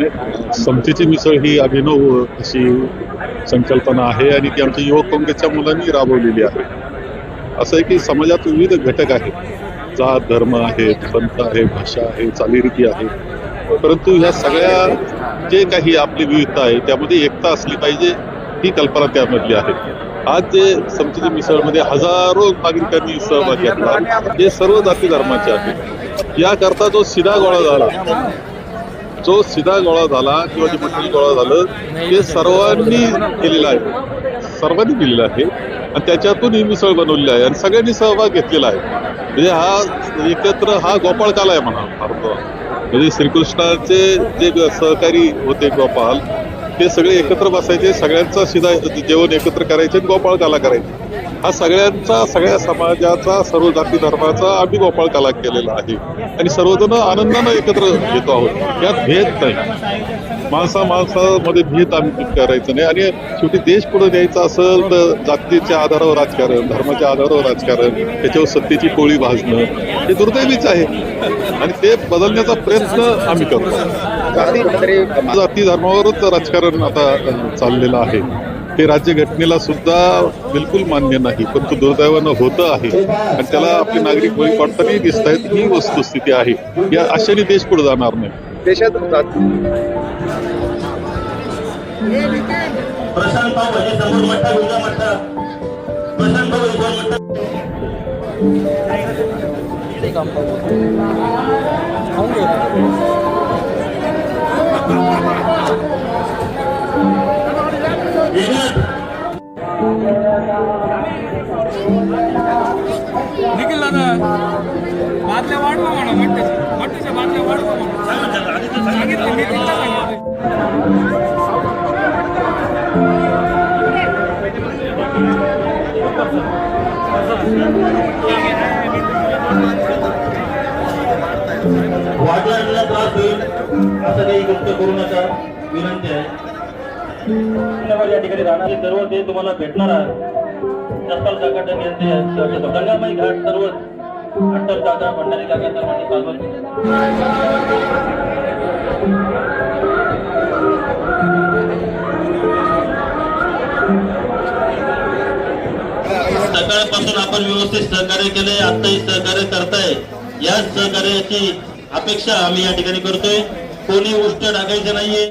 समतेची मिसळ ही अभिनव अशी संकल्पना आहे आणि ती आमच्या युवक काँग्रेसच्या मुलांनी राबवलेली आहे. असं आहे की समाजात विविध घटक आहेत. जात धर्म आहेत पंथ आहे भाषा आहे चालीरीती आहे. परंतु ह्या सगळ्या जे काही आपली विविधता आहे त्यामध्ये एकता असली पाहिजे ही कल्पना त्यामधली आहे. आज जे समतेची मिसळमध्ये हजारो नागरिकांनी सहभाग घेतला. हे सर्व जाती धर्माचे आहेत. याकरता जो सिधा गोळा झाला जो सिधा गोळा झाला किंवा जे मटेरियल गोळा झालं ते सर्वांनी केलेलं आहे. सर्वांनी केलेलं आहे. आणि त्याच्यातून ही मिसळ बनवलेली आहे. आणि सगळ्यांनी सहभाग घेतलेला आहे. म्हणजे हा एकत्र हा गोपाळकाला आहे म्हणा भारत म्हणजे श्रीकृष्णाचे जे सहकारी होते गोपाल ते सगळे एकत्र बसायचे. सगळ्यांचा शिदा जेवण एकत्र करायचे आणि गोपाळकाला करायचे. हा सगळ्यांचा सगळ्या समाजाचा सर्व जाती धर्माचा आम्ही गोपाळ कला केलेला आहे. आणि सर्वजण आनंदानं एकत्र येतो आहोत. यात भेद नाही. माणसा माणसामध्ये भेद आम्ही करायचं नाही. आणि शेवटी देश पुढे द्यायचा असेल तर जातीच्या आधारावर राजकारण धर्माच्या आधारावर राजकारण त्याच्यावर सत्तेची पोळी भाजणं हे दुर्दैवीच आहे. आणि ते बदलण्याचा प्रयत्न आम्ही करतो. जाती धर्मावरच राजकारण आता चाललेलं आहे. ते राज्यघटनेला सुद्धा बिलकुल मान्य नाही पण तो दुर्दैवानं होतं आहे. आणि त्याला आपले नागरिक बळी पडतानाही दिसत आहेत ही वस्तुस्थिती आहे. या आशेने देश पुढे जाणार नाही. देशात निखिल दादा बादल्या वाढवा म्हणा मट्ट्याच्या मट्ट्याच्या बादल्या वाढवा म्हणा. सांगितलं निखिलला त्रास होईल असं काही गोष्ट करू नका. विनंती आहे. या ठिकाणी राहणारे सर्व ते तुम्हाला भेटणार आहे. जसपाल काका टन यांचे गंगामाई घाट सर्व अट्टल काका भंडारी काका सर्वांनी सकाळपासून आपण व्यवस्थित सहकार्य केलंय आताही सहकार्य करताय. याच सहकार्याची अपेक्षा आम्ही या ठिकाणी करतोय. कोणी उष्ट टाकायचं नाहीये.